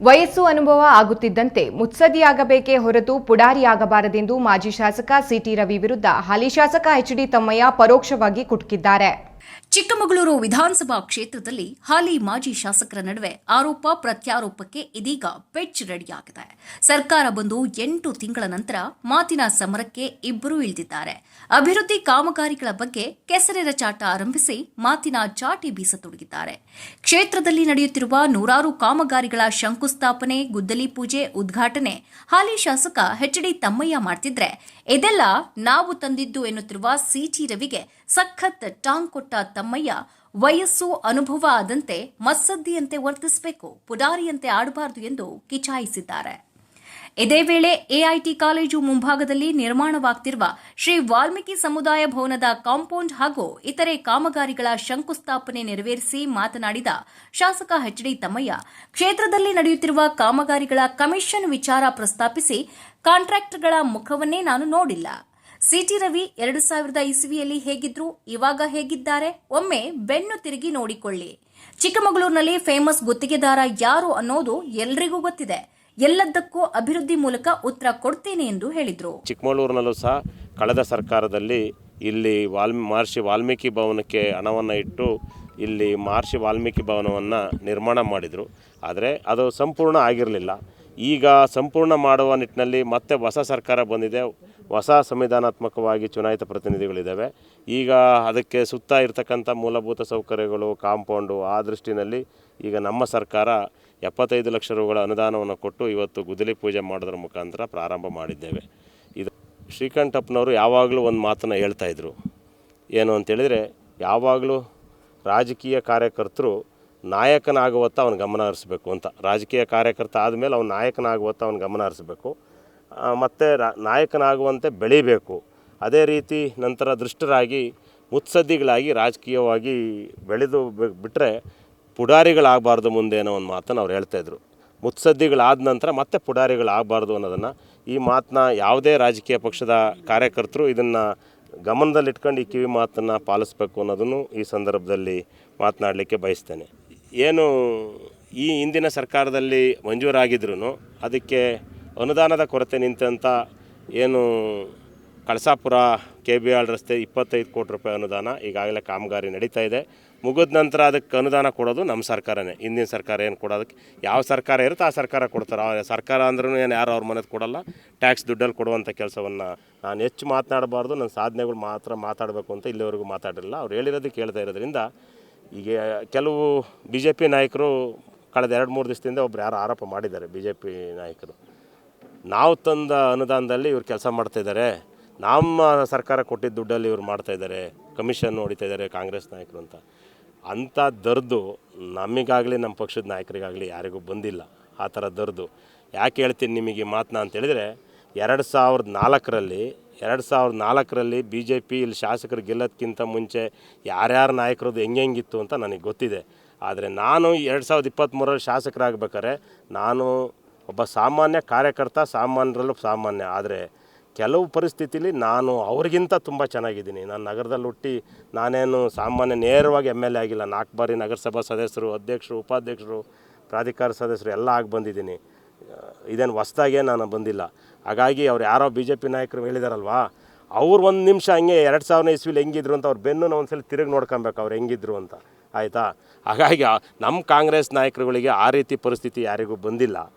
ವಯಸ್ಸು ಅನುಭವ ಆಗುತ್ತಿದ್ದಂತೆ ಮುತ್ಸದಿಯಾಗಬೇಕೇ ಹೊರತು ಪುಡಾರಿಯಾಗಬಾರದೆಂದು ಮಾಜಿ ಶಾಸಕ ಸಿಟಿ ರವಿ ವಿರುದ್ಧ ಹಾಲಿ ಶಾಸಕ ಎಚ್ಡಿ ತಮ್ಮಯ್ಯ ಪರೋಕ್ಷವಾಗಿ ಕುಟುಕಿದ್ದಾರೆ. ಚಿಕ್ಕಮಗಳೂರು ವಿಧಾನಸಭಾ ಕ್ಷೇತ್ರದಲ್ಲಿ ಹಾಲಿ ಮಾಜಿ ಶಾಸಕರ ನಡುವೆ ಆರೋಪ ಪ್ರತ್ಯಾರೋಪಕ್ಕೆ ಇದೀಗ ಪೆಚ್ ರೆಡಿಯಾಗಿದೆ. ಸರ್ಕಾರ ಬಂದು ಎಂಟು ತಿಂಗಳ ನಂತರ ಮಾತಿನ ಸಮರಕ್ಕೆ ಇಬ್ಬರೂ ಇಳಿದಿದ್ದಾರೆ. ಅಭಿವೃದ್ಧಿ ಕಾಮಗಾರಿಗಳ ಬಗ್ಗೆ ಕೆಸರೆರ ಚಾಟ ಆರಂಭಿಸಿ ಮಾತಿನ ಚಾಟಿ ಬೀಸತೊಡಗಿದ್ದಾರೆ. ಕ್ಷೇತ್ರದಲ್ಲಿ ನಡೆಯುತ್ತಿರುವ ನೂರಾರು ಕಾಮಗಾರಿಗಳ ಶಂಕುಸ್ಥಾಪನೆ, ಗುದ್ದಲಿ ಪೂಜೆ, ಉದ್ಘಾಟನೆ ಹಾಲಿ ಶಾಸಕ ಎಚ್ ಡಿ ತಮ್ಮಯ್ಯ ಮಾಡ್ತಿದ್ರೆ ಇದೆಲ್ಲ ನಾವು ತಂದಿದ್ದು ಎನ್ನುತ್ತಿರುವ ಸಿಟಿ ರವಿಗೆ ಸಖತ್ ಟಾಂಗ್ ಕೊಟ್ಟ ತಮ್ಮಯ್ಯ ವಯಸ್ಸು ಅನುಭವ ಆದಂತೆ ಮಸ್ಸದ್ದಿಯಂತೆ ವರ್ತಿಸಬೇಕು, ಪುಡಾರಿಯಂತೆ ಆಡಬಾರದು ಎಂದು ಕಿಚಾಯಿಸಿದ್ದಾರೆ. ಇದೇ ವೇಳೆ ಎಐಟಿ ಕಾಲೇಜು ಮುಂಭಾಗದಲ್ಲಿ ನಿರ್ಮಾಣವಾಗ್ತಿರುವ ಶ್ರೀ ವಾಲ್ಮೀಕಿ ಸಮುದಾಯ ಭವನದ ಕಾಂಪೌಂಡ್ ಹಾಗೂ ಇತರೆ ಕಾಮಗಾರಿಗಳ ಶಂಕುಸ್ಥಾಪನೆ ನೆರವೇರಿಸಿ ಮಾತನಾಡಿದ ಶಾಸಕ ಎಚ್ ಡಿ ತಮ್ಮಯ್ಯ, ಕ್ಷೇತ್ರದಲ್ಲಿ ನಡೆಯುತ್ತಿರುವ ಕಾಮಗಾರಿಗಳ ಕಮಿಷನ್ ವಿಚಾರ ಪ್ರಸ್ತಾಪಿಸಿ ಕಾಂಟ್ರಾಕ್ಟರ್ಗಳ ಮುಖವನ್ನೇ ನಾನು ನೋಡಿಲ್ಲ. ಸಿಟಿ ರವಿ ಎರಡು ಸಾವಿರದ ಇಸವಿಯಲ್ಲಿ ಹೇಗಿದ್ರು, ಇವಾಗ ಹೇಗಿದ್ದಾರೆ, ಒಮ್ಮೆ ಬೆನ್ನು ತಿರುಗಿ ನೋಡಿಕೊಳ್ಳಿ. ಚಿಕ್ಕಮಗಳೂರಿನಲ್ಲಿ ಫೇಮಸ್ ಗುತ್ತಿಗೆದಾರ ಯಾರು ಅನ್ನೋದು ಎಲ್ರಿಗೂ ಗೊತ್ತಿದೆ. ಎಲ್ಲದಕ್ಕೂ ಅಭಿವೃದ್ಧಿ ಮೂಲಕ ಉತ್ತರ ಕೊಡ್ತೇನೆ ಎಂದು ಹೇಳಿದ್ರು. ಚಿಕ್ಕಮಗಳೂರಿನಲ್ಲೂ ಸಹ ಕಳೆದ ಸರ್ಕಾರದಲ್ಲಿ ಇಲ್ಲಿ ವಾಲ್ಮಿ ಮಹರ್ಷಿ ವಾಲ್ಮೀಕಿ ಭವನಕ್ಕೆ ಹಣವನ್ನು ಇಟ್ಟು ಇಲ್ಲಿ ಮಹರ್ಷಿ ವಾಲ್ಮೀಕಿ ಭವನವನ್ನು ನಿರ್ಮಾಣ ಮಾಡಿದರು. ಆದರೆ ಅದು ಸಂಪೂರ್ಣ ಆಗಿರಲಿಲ್ಲ. ಈಗ ಸಂಪೂರ್ಣ ಮಾಡುವ ನಿಟ್ಟಿನಲ್ಲಿ ಮತ್ತೆ ಹೊಸ ಸರ್ಕಾರ ಬಂದಿದೆ. ಹೊಸ ಸಂವಿಧಾನಾತ್ಮಕವಾಗಿ ಚುನಾಯಿತ ಪ್ರತಿನಿಧಿಗಳಿದ್ದಾವೆ. ಈಗ ಅದಕ್ಕೆ ಸುತ್ತ ಇರತಕ್ಕಂಥ ಮೂಲಭೂತ ಸೌಕರ್ಯಗಳು, ಕಾಂಪೌಂಡು ಆ ದೃಷ್ಟಿನಲ್ಲಿ ಈಗ ನಮ್ಮ ಸರ್ಕಾರ ಎಪ್ಪತ್ತೈದು ಲಕ್ಷ ರೂಗಳ ಅನುದಾನವನ್ನು ಕೊಟ್ಟು ಇವತ್ತು ಗುದಲಿ ಪೂಜೆ ಮಾಡೋದ್ರ ಮುಖಾಂತರ ಪ್ರಾರಂಭ ಮಾಡಿದ್ದೇವೆ. ಇದು ಶ್ರೀಕಂಠಪ್ಪನವರು ಯಾವಾಗಲೂ ಒಂದು ಮಾತನ್ನು ಹೇಳ್ತಾಯಿದ್ರು ಏನು ಅಂತೇಳಿದರೆ, ಯಾವಾಗಲೂ ರಾಜಕೀಯ ಕಾರ್ಯಕರ್ತರು ನಾಯಕನಾಗುವತ್ತ ಅವನು ಗಮನ ಹರಿಸ್ಬೇಕು ಅಂತ. ರಾಜಕೀಯ ಕಾರ್ಯಕರ್ತ ಆದಮೇಲೆ ಅವನು ನಾಯಕನಾಗುವತ್ತ ಅವನು ಗಮನ ಹರಿಸ್ಬೇಕು. ಮತ್ತು ರಾ, ನಾಯಕನಾಗುವಂತೆ ಬೆಳಿಬೇಕು. ಅದೇ ರೀತಿ ನಂತರ ದೃಷ್ಟರಾಗಿ ಮುತ್ಸದ್ದಿಗಳಾಗಿ, ರಾಜಕೀಯವಾಗಿ ಬೆಳೆದು ಬಿಟ್ಟರೆ ಪುಡಾರಿಗಳಾಗಬಾರ್ದು ಮುಂದೆ ಅನ್ನೋ ಒಂದು ಮಾತನ್ನು ಅವ್ರು ಹೇಳ್ತಾಯಿದ್ರು ಮುತ್ಸದ್ದಿಗಳಾದ ನಂತರ ಮತ್ತೆ ಪುಡಾರಿಗಳಾಗಬಾರ್ದು ಅನ್ನೋದನ್ನು ಈ ಮಾತನ್ನ ಯಾವುದೇ ರಾಜಕೀಯ ಪಕ್ಷದ ಕಾರ್ಯಕರ್ತರು ಇದನ್ನು ಗಮನದಲ್ಲಿಟ್ಕೊಂಡು ಈ ಕಿವಿ ಮಾತನ್ನು ಪಾಲಿಸ್ಬೇಕು ಅನ್ನೋದನ್ನು ಈ ಸಂದರ್ಭದಲ್ಲಿ ಮಾತನಾಡಲಿಕ್ಕೆ ಬಯಸ್ತೇನೆ. ಏನು ಈ ಹಿಂದಿನ ಸರ್ಕಾರದಲ್ಲಿ ಮಂಜೂರಾಗಿದ್ರೂ ಅದಕ್ಕೆ ಅನುದಾನದ ಕೊರತೆ ನಿಂತಂಥ ಏನು ಕಳಸಾಪುರ ಕೆ ಬಿ ಆಳ್ ರಸ್ತೆ ಇಪ್ಪತ್ತೈದು ಕೋಟಿ ರೂಪಾಯಿ ಅನುದಾನ ಈಗಾಗಲೇ ಕಾಮಗಾರಿ ನಡೀತಾ ಇದೆ. ಮುಗಿದ ನಂತರ ಅದಕ್ಕೆ ಅನುದಾನ ಕೊಡೋದು ನಮ್ಮ ಸರ್ಕಾರನೇ. ಹಿಂದಿನ ಸರ್ಕಾರ ಏನು ಕೊಡೋದಕ್ಕೆ ಯಾವ ಸರ್ಕಾರ ಇರುತ್ತೆ ಆ ಸರ್ಕಾರ ಕೊಡ್ತಾರೆ. ಆ ಸರ್ಕಾರ ಅಂದ್ರೂ ಏನು ಯಾರು ಅವ್ರ ಮನೆದು ಕೊಡಲ್ಲ. ಟ್ಯಾಕ್ಸ್ ದುಡ್ಡಲ್ಲಿ ಕೊಡುವಂಥ ಕೆಲಸವನ್ನು ನಾನು ಹೆಚ್ಚು ಮಾತನಾಡಬಾರ್ದು. ನನ್ನ ಸಾಧನೆಗಳು ಮಾತ್ರ ಮಾತಾಡಬೇಕು ಅಂತ ಇಲ್ಲಿವರೆಗೂ ಮಾತಾಡಿರಲ್ಲ ಅವ್ರು ಹೇಳಿರೋದಕ್ಕೆ ಕೇಳ್ತಾ ಇರೋದ್ರಿಂದ ಈಗ ಕೆಲವು ಬಿ ಜೆ ಪಿ ನಾಯಕರು ಕಳೆದ ಎರಡು ಮೂರು ದಿವಸದಿಂದ ಒಬ್ರು ಯಾರು ಆರೋಪ ಮಾಡಿದ್ದಾರೆ ಬಿ ಜೆ ಪಿ ನಾಯಕರು. ನಾವು ತಂದ ಅನುದಾನದಲ್ಲಿ ಇವ್ರು ಕೆಲಸ ಮಾಡ್ತಾಯಿದ್ದಾರೆ ನಮ್ಮ ಸರ್ಕಾರ ಕೊಟ್ಟಿದ್ದ ದುಡ್ಡಲ್ಲಿ ಇವ್ರು ಮಾಡ್ತಾಯಿದ್ದಾರೆ ಕಮಿಷನ್ ಹೊಡಿತಾ ಇದ್ದಾರೆ ಕಾಂಗ್ರೆಸ್ ನಾಯಕರು ಅಂತ. ಅಂಥ ದರ್ದು ನಮಗಾಗಲಿ, ನಮ್ಮ ಪಕ್ಷದ ನಾಯಕರಿಗಾಗಲಿ ಯಾರಿಗೂ ಬಂದಿಲ್ಲ. ಆ ಥರ ದರ್ದು. ಯಾಕೆ ಹೇಳ್ತೀನಿ ನಿಮಗೆ ಮಾತನ್ನ ಅಂತೇಳಿದರೆ ಎರಡು ಸಾವಿರದ ನಾಲ್ಕರಲ್ಲಿ ಎರಡು ಸಾವಿರದ ನಾಲ್ಕರಲ್ಲಿ ಬಿ ಜೆ ಪಿ ಇಲ್ಲಿ ಶಾಸಕರು ಗೆಲ್ಲೋದಕ್ಕಿಂತ ಮುಂಚೆ ಯಾರ್ಯಾರ ನಾಯಕರದ್ದು ಹೆಂಗೆ ಹೆಂಗಿತ್ತು ಅಂತ ನನಗೆ ಗೊತ್ತಿದೆ. ಆದರೆ ನಾನು ಎರಡು ಸಾವಿರದ ಇಪ್ಪತ್ತ್ಮೂರರಲ್ಲಿ ಶಾಸಕರಾಗಬೇಕಾದ್ರೆ ನಾನು ಒಬ್ಬ ಸಾಮಾನ್ಯ ಕಾರ್ಯಕರ್ತ, ಸಾಮಾನ್ಯರಲ್ಲೂ ಸಾಮಾನ್ಯ. ಆದರೆ ಕೆಲವು ಪರಿಸ್ಥಿತಿಲಿ ನಾನು ಅವ್ರಿಗಿಂತ ತುಂಬ ಚೆನ್ನಾಗಿದ್ದೀನಿ. ನಾನು ನಗರದಲ್ಲಿ ಹುಟ್ಟಿ ನಾನೇನು ಸಾಮಾನ್ಯ ನೇರವಾಗಿ ಎಂ ಎಲ್ ಎ ಆಗಿಲ್ಲ. ನಾಲ್ಕು ಬಾರಿ ನಗರಸಭಾ ಸದಸ್ಯರು, ಅಧ್ಯಕ್ಷರು, ಉಪಾಧ್ಯಕ್ಷರು, ಪ್ರಾಧಿಕಾರ ಸದಸ್ಯರು ಎಲ್ಲ ಆಗಿ ಬಂದಿದ್ದೀನಿ. ಇದೇನು ಹೊಸ್ದಾಗೆ ನಾನು ಬಂದಿಲ್ಲ. ಹಾಗಾಗಿ ಅವ್ರು ಯಾರೋ ಬಿ ಜೆ ಪಿ ನಾಯಕರು ಹೇಳಿದಾರಲ್ವಾ? ಅವ್ರು ಒಂದು ನಿಮಿಷ ಹಂಗೆ ಎರಡು ಸಾವಿರ ಇಸ್ವಿಲಿ ಹೆಂಗಿದ್ರು ಅಂತ ಅವ್ರು ಬೆನ್ನು ಒಂದ್ಸಲ ತಿರುಗಿ ನೋಡ್ಕೊಬೇಕು ಅವ್ರು ಹೆಂಗಿದ್ರು ಅಂತ. ಆಯಿತಾ? ಹಾಗಾಗಿ ನಮ್ಮ ಕಾಂಗ್ರೆಸ್ ನಾಯಕರುಗಳಿಗೆ ಆ ರೀತಿ ಪರಿಸ್ಥಿತಿ ಯಾರಿಗೂ ಬಂದಿಲ್ಲ.